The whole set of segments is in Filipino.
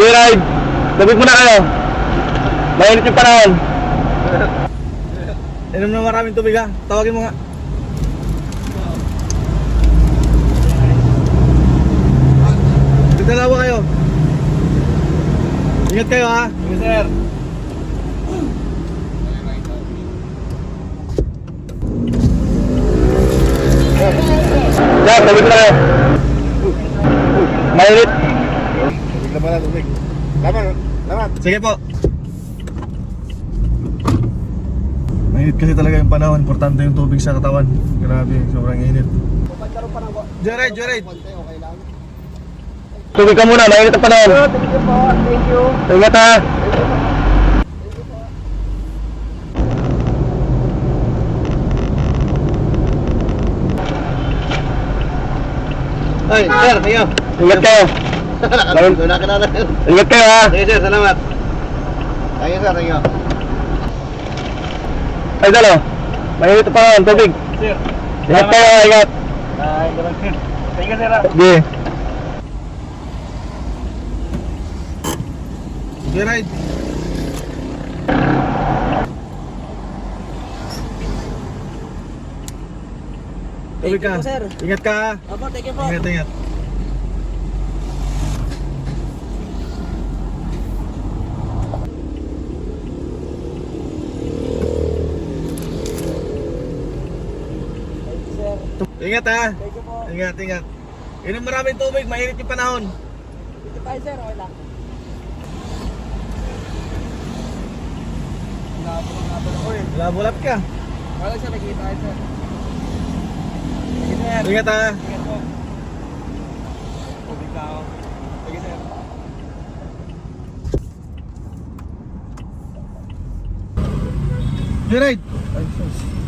Joyride, labig muna kayo. Mainit yung panahon. Inom na maraming tubig ha. Tawagin mo nga. Dalawa kayo. Ingat kayo ha. Yes, sir. Jack, labig muna kayo. Mainit. Tubig na pala, tubig. Laman, laman. Sige po. Mainit kasi talaga yung panahon. Importante yung tubig sa katawan. Grabe, sobrang init. Joyride, joyride. Tubig ka muna, mainit ang panahon. Thank you po. Thank you. Ingat ha. Ay, sir, kayo. Ingat kayo. Nakakalimutan na kilala. Ingat kayo ha. Sige, sir, salamat. Thank you, sir, thank you. Ay, dalo. Mainit ang panahon, tubig. Sir. Ingat kayo, ingat. Ay, ganun sir. Thank you, sir. Sige. Joyride. Tubig ka. Thank you sir. Ingat ka. ha. Opo, thank you po. Ingat, ingat. Ingat ha. Ingat, ingat. Inom maraming tubig, mainit yung panahon. Dito tayo, sir. Okay lang. Labulat ka. Wala, sir. Nakikita tayo, sir. Sir. Ingat ha. Ingat po. Tubig ka ako. You, sir. Joyride.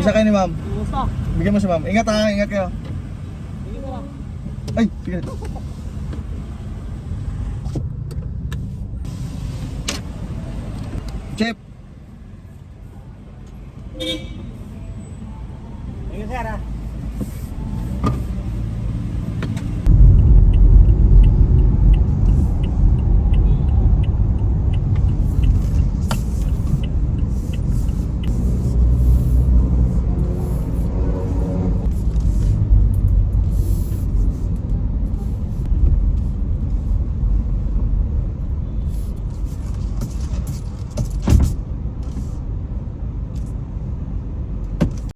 Bisa kayo ni ma'am? Gusto. Bigyan mo si ma'am. Ingat ha, ingat kayo. Ay, bigyan. Chip. Ingat sir ha.